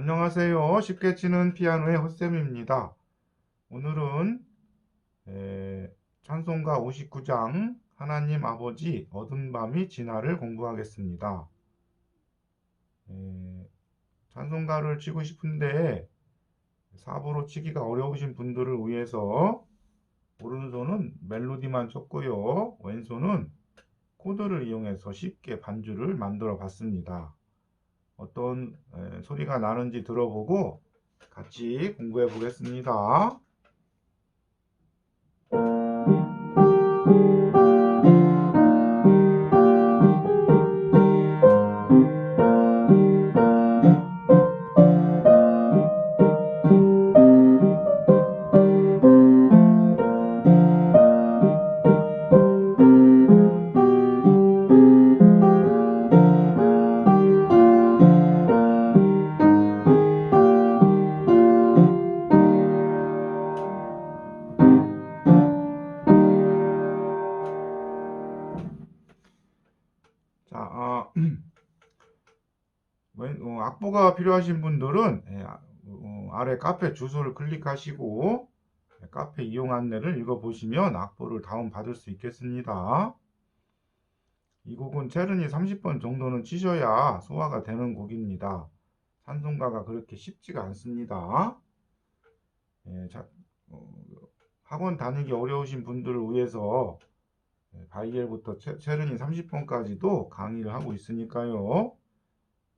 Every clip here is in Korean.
안녕하세요. 쉽게 치는 피아노의 헛쌤입니다. 오늘은 에, 찬송가 59장 하나님 아버지 어둠 밤이 지나를 공부하겠습니다. 에, 찬송가를 치고 싶은데 사부로 치기가 어려우신 분들을 위해서 오른손은 멜로디만 쳤고요. 왼손은 코드를 이용해서 쉽게 반주를 만들어 봤습니다. 어떤 에, 소리가 나는지 들어보고 같이 공부해 보겠습니다. 자, 아, 왼- 어, 악보가 필요하신 분들은 예, 아, 어, 아래 카페 주소를 클릭하시고 예, 카페 이용 안내를 읽어보시면 악보를 다운받을 수 있겠습니다. 이 곡은 체르니 30번 정도는 치셔야 소화가 되는 곡입니다. 찬송가가 그렇게 쉽지가 않습니다. 예, 자, 어, 학원 다니기 어려우신 분들을 위해서 네, 바이엘부터 채- 체르니 30번까지도 강의를 하고 있으니까요.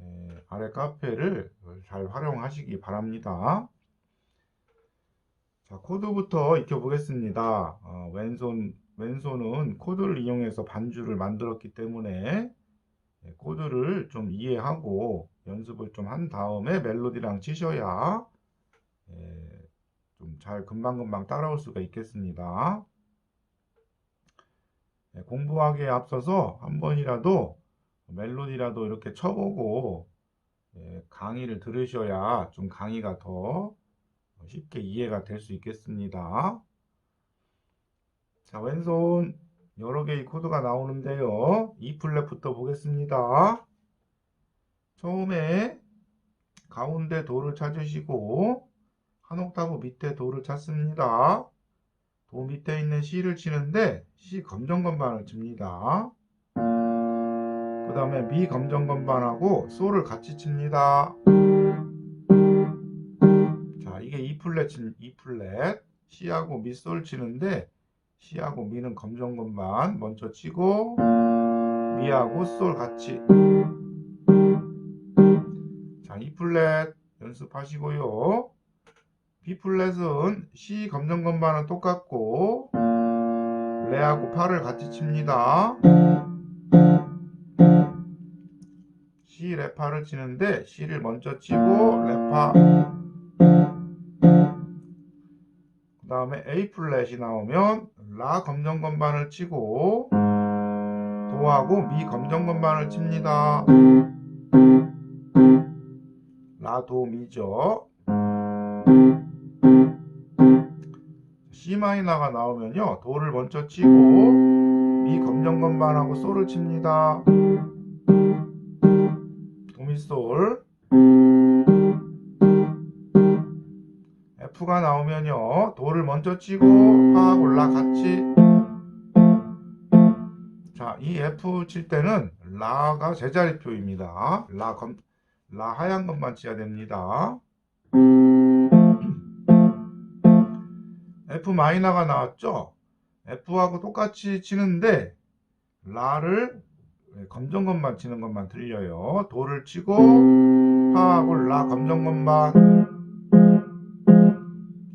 예, 아래 카페를 잘 활용하시기 바랍니다. 자, 코드부터 익혀보겠습니다. 어, 왼손, 왼손은 코드를 이용해서 반주를 만들었기 때문에 예, 코드를 좀 이해하고 연습을 좀 한 다음에 멜로디랑 치셔야 예, 좀잘 금방금방 따라올 수가 있겠습니다. 네, 공부하기에 앞서서 한 번이라도 멜로디라도 이렇게 쳐보고 예, 강의를 들으셔야 좀 강의가 더 쉽게 이해가 될 수 있겠습니다. 자, 왼손 여러 개의 코드가 나오는데요. E 플랫부터 보겠습니다. 처음에 가운데 도를 찾으시고 한 옥타브 밑에 도를 찾습니다. 도 밑에 있는 C를 치는데 C 검정 건반을 칩니다. 그 다음에 미 검정 건반하고 솔을 같이 칩니다. 자, 이게 E 플랫 친 E 플랫. C하고 미솔 치는데 C하고 미는 검정 건반 먼저 치고 미하고 솔 같이. 자, E 플랫 연습하시고요. B 플랫은 C 검정 건반은 똑같고 레하고 파를 같이 칩니다. C 레파를 치는데 C를 먼저 치고 레파 그 다음에 A 플랫이 나오면 라 검정 건반을 치고 도하고 미 검정 건반을 칩니다. 라, 도, 미죠. C 마이너가 나오면요. 도를 먼저 치고 미 검정 건반하고 솔을 칩니다. 도미솔 F가 나오면요. 도를 먼저 치고 파하고 라 같이 자, 이 F 칠 때는 라가 제자리표입니다. 라 검, 라 하얀 것만 쳐야 됩니다. F 마이너가 나왔죠? F하고 똑같이 치는데 라를 검정 건반 치는 것만 들려요. 도를 치고 파하고 라 검정 건반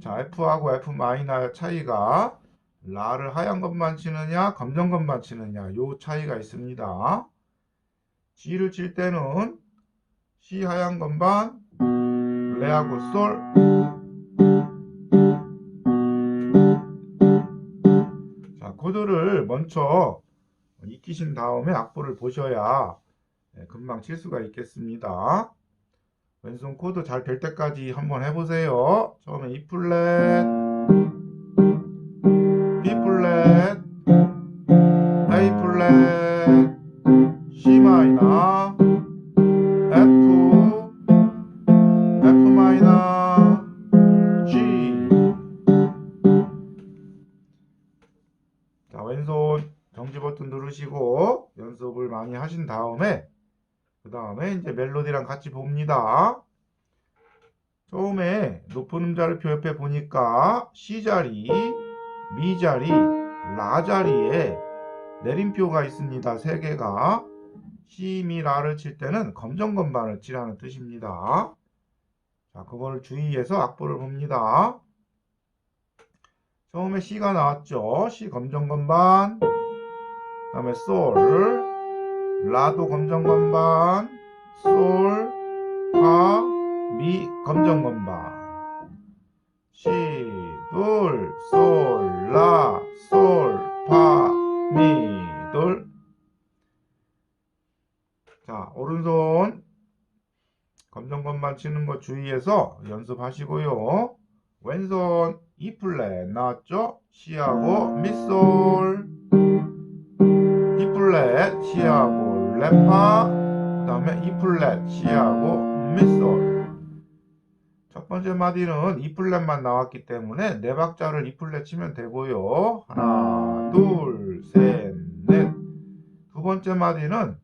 자 F하고 F 마이너의 차이가 라를 하얀 것만 치느냐 검정 것만 치느냐 요 차이가 있습니다. G를 칠 때는 C 하얀 건반 레하고 솔 자, 코드를 먼저 익히신 다음에 악보를 보셔야 예, 금방 칠 수가 있겠습니다. 왼손 코드 잘 될 때까지 한번 해보세요. 처음에 E 플랫, B 플랫, A 플랫, C 마이너, F, 들으시고 연습을 많이 하신 다음에 그 다음에 이제 멜로디랑 같이 봅니다. 처음에 높은 음자리표 옆에 보니까 C 자리, 미 자리, 라 자리에 내림표가 있습니다. 세 개가 C, 미, 라를 칠 때는 검정 건반을 치라는 뜻입니다. 자, 그걸 주의해서 악보를 봅니다. 처음에 C가 나왔죠. C 검정 건반. 그 다음에 솔, 라도 검정 건반, 솔, 파, 미 검정 건반. 둘, 솔, 라, 솔, 파, 미, 둘. 자, 오른손 검정 건반 치는 거 주의해서 연습하시고요. 왼손 E 플랫 나왔죠? C하고 미솔 플랫 C하고 레파 그 다음에 E 플랫 C하고 미솔 첫 번째 마디는 E 플랫만 나왔기 때문에 네 박자를 E 플랫 치면 되고요. 하나, 둘, 셋, 넷. 두 번째 마디는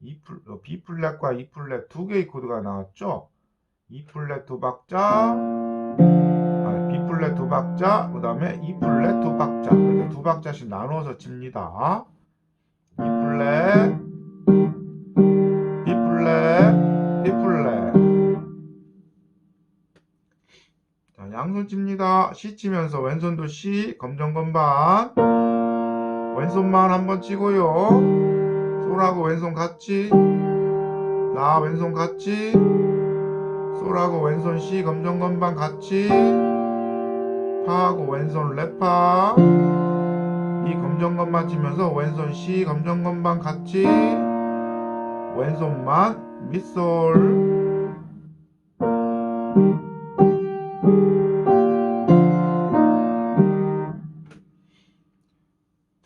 E 플, 어, B 플랫과 E 플랫 두 개의 코드가 나왔죠. E 플랫 두 박자, 아, B 플랫 두 박자, 그 다음에 E 플랫 두 박자. 이렇게 두 박자씩 나누어서 칩니다. E 플랫, B 플랫, E 플랫. 자, 양손 칩니다. C 치면서 왼손도 C, 검정 건반. 왼손만 한번 치고요. 솔하고 왼손 같이 라 왼손 같이 솔하고 왼손 C 검정 건반 같이 파하고 왼손 레파 이 검정 건반 치면서 왼손 C 검정 건반 같이 왼손만 밑솔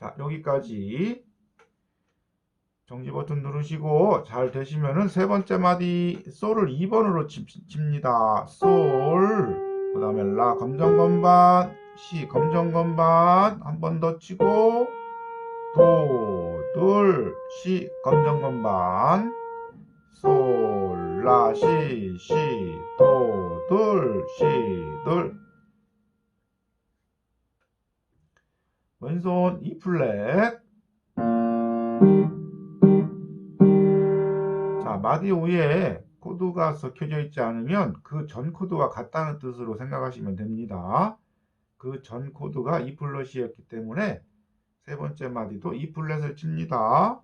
자 여기까지 정지 버튼 누르시고 잘 되시면은 세 번째 마디 솔을 2번으로 칩니다. 솔. 그 다음에 라 검정 건반, 시 검정 건반 한 번 더 치고 도, 둘, 시 검정 건반. 솔, 라, 시, 시, 도, 둘, 시, 둘. 왼손 E 플랫. 자, 마디 위에 코드가 적혀져 있지 않으면 그 전 코드와 같다는 뜻으로 생각하시면 됩니다. 그 전 코드가 E 플랫이었기 때문에 세 번째 마디도 E 플랫을 칩니다.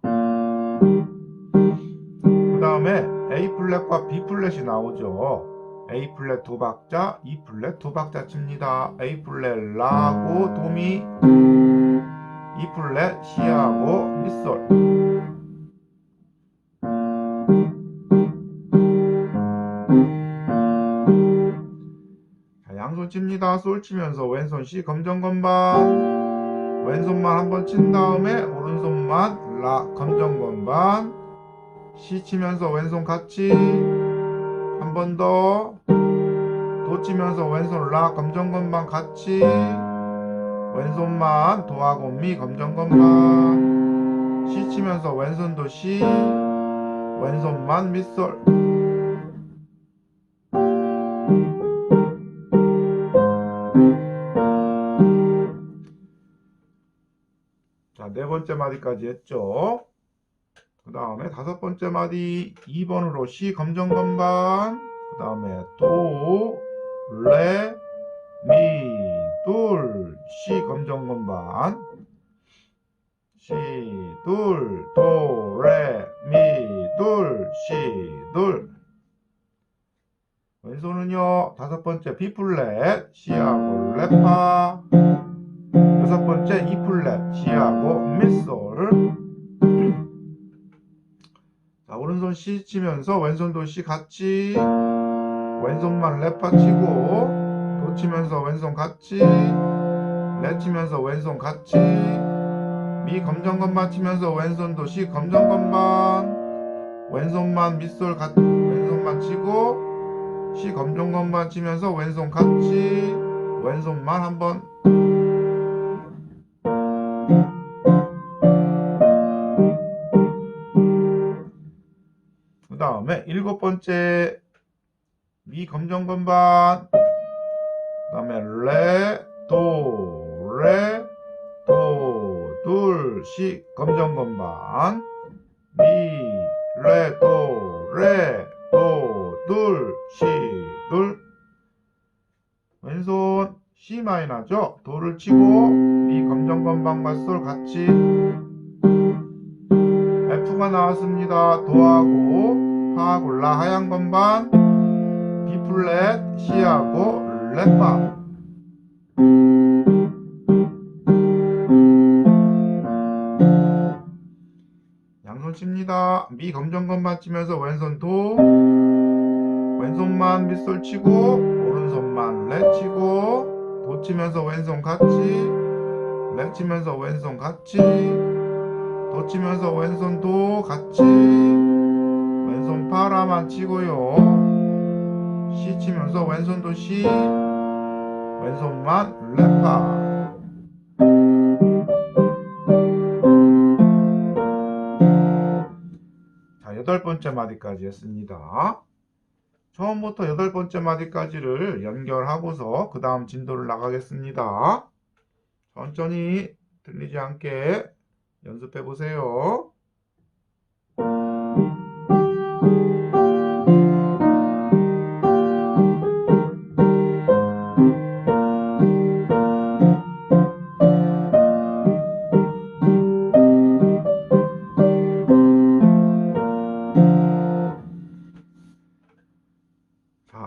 그 다음에 A 플랫과 B 플랫이 나오죠. A 플랫 두 박자, E 플랫 두 박자 칩니다. A 플랫 라하고 도미, E 플랫 C하고 미솔. 자, 양손 칩니다. 솔 치면서 왼손 C 검정 건반. 왼손만 한번 친 다음에 오른손만 라 검정 건반. C 치면서 왼손 같이 한 번 더. 도 치면서 왼손 라 검정 건반 같이 왼손만 도하고 미 검정 건반. C 치면서 왼손 도 C 왼손만 밑솔 네 번째 마디까지 했죠. 그 다음에 다섯 번째 마디 2번으로 C 검정 건반 그 다음에 도, 레, 미, 둘, C 검정 건반 시, 둘, 도, 레, 미, 둘, 시, 둘. 왼손은요, 다섯 번째 B 플랫, C하고 레파. 여섯 번째 E 플랫, C하고 미솔. 자, 오른손 C 치면서 왼손도 C 같이. 왼손만 레파 치고, 도 치면서 왼손 같이. 레 치면서 왼손 같이. 미 검정 건반 치면서 왼손도 C 검정 건반 왼손만 밑솔 같 왼손만 치고 C 검정 건반 치면서 왼손 같이 왼손만 한번 일곱 번째 미 검정 건반 그 다음에 레, 도, 레, 도, 둘, 시 검정 건반 미, 레, 도, 레, 도, 둘, 시, 둘. 왼손 C 마이너죠? 도를 치고 미 검정 건반과 솔 같이 F가 나왔습니다. 도하고 파하고 라 하얀 건반 B 플랫 C하고 레파 양손 칩니다. 미 검정 건반 치면서 왼손 도 왼손만 밑솔 치고 오른손만 레 치고 도 치면서 왼손 같이 레 치면서 왼손 같이 도 치면서 왼손 도 같이 왼손 파라만 치고요 시 치면서 왼손 도 시 왼손만 레파 자 여덟 번째 마디까지 했습니다 처음부터 여덟 번째 마디까지를 연결하고서 그 다음 진도를 나가겠습니다. 천천히 들리지 않게 연습해 보세요.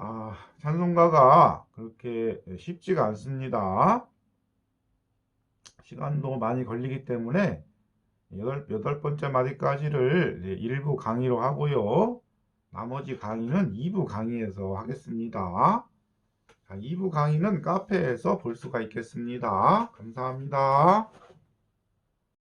자, 찬송가가 그렇게 쉽지가 않습니다. 시간도 많이 걸리기 때문에 여덟, 여덟 번째 마디까지를 이제 일부 강의로 하고요. 나머지 강의는 2부 강의에서 하겠습니다. 자, 2부 강의는 카페에서 볼 수가 있겠습니다. 감사합니다.